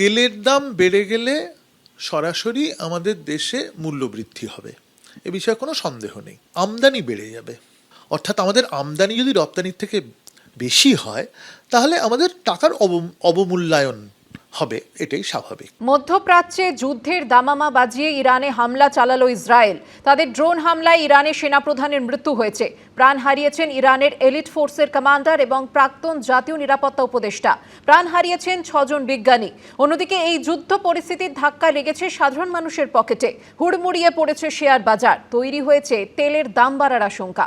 তেলের দাম বেড়ে গেলে সরাসরি আমাদের দেশে মূল্যবৃদ্ধি হবে। এ বিষয়ে কোনো সন্দেহ নেই। আমদানি বেড়ে যাবে। অর্থাৎ আমাদের আমদানি যদি রপ্তানির থেকে বেশি হয়, তাহলে আমাদের টাকার অব- অবমূল্যায়ন হবে, এটাই স্বাভাবিক। মধ্যপ্রাচ্যে যুদ্ধের দামামা বাজিয়ে ইরানে হামলা চালালো ইসরায়েল। তাদের ড্রোন হামলায় ইরানের সেনাপ্রধানের মৃত্যু হয়েছে। প্রাণ হারিয়েছেন ইরানের এলিট ফোর্সের কমান্ডার এবং প্রাক্তন জাতীয় নিরাপত্তা উপদেষ্টা। প্রাণ হারিয়েছেন ছজন বিজ্ঞানী। অন্যদিকে এই যুদ্ধ পরিস্থিতির ধাক্কা লেগেছে সাধারণ মানুষের পকেটে। হুড়মুড়িয়ে পড়েছে শেয়ার বাজার। তৈরি হয়েছে তেলের দাম বাড়ার আশঙ্কা।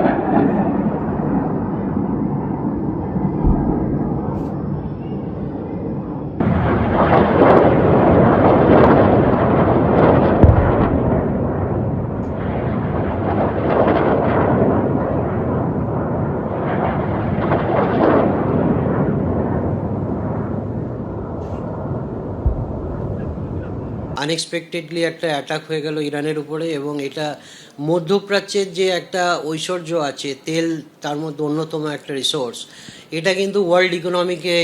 আনএক্সপেক্টেডলি একটা অ্যাটাক হয়ে গেল ইরানের উপরে এবং এটা মধ্যপ্রাচ্যের যে একটা ঐশ্বর্য আছে তেল তার মধ্যে অন্যতম একটা রিসোর্স এটা কিন্তু ওয়ার্ল্ড ইকোনমিকে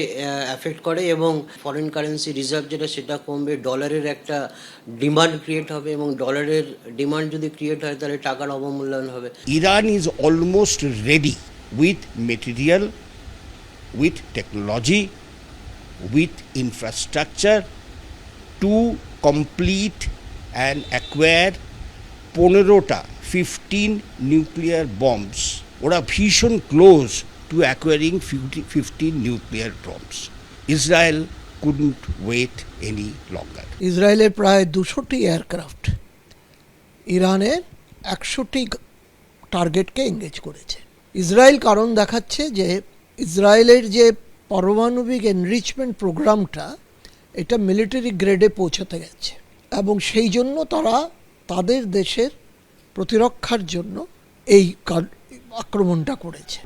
অ্যাফেক্ট করে এবং ফরেন কারেন্সি রিজার্ভ যেটা সেটা কমবে ডলারের একটা ডিমান্ড ক্রিয়েট হবে এবং ডলারের ডিমান্ড যদি ক্রিয়েট হয় তাহলে টাকার অবমূল্যায়ন হবে। Iran is almost ready with material, with technology with infrastructure to complete and acquire পনেরোটা ফিফটিন নিউক্লিয়ার বম্বস ওরা ভীষণ close to acquiring fifteen nuclear bombs Israel couldn't wait any longer ইসরায়েলের প্রায় দুশোটি এয়ারক্রাফট ইরানের একশোটি টার্গেটকে এঙ্গেজ করেছে। ইসরায়েল কারণ দেখাচ্ছে যে ইসরায়েলের যে পারমাণবিক এনরিচমেন্ট প্রোগ্রামটা এটা মিলিটারি গ্রেডে পৌঁছাতে গেছে। এবং সেই জন্য তারা তাদের দেশের প্রতিরক্ষার জন্য এই কার- আক্রমণটা করেছে।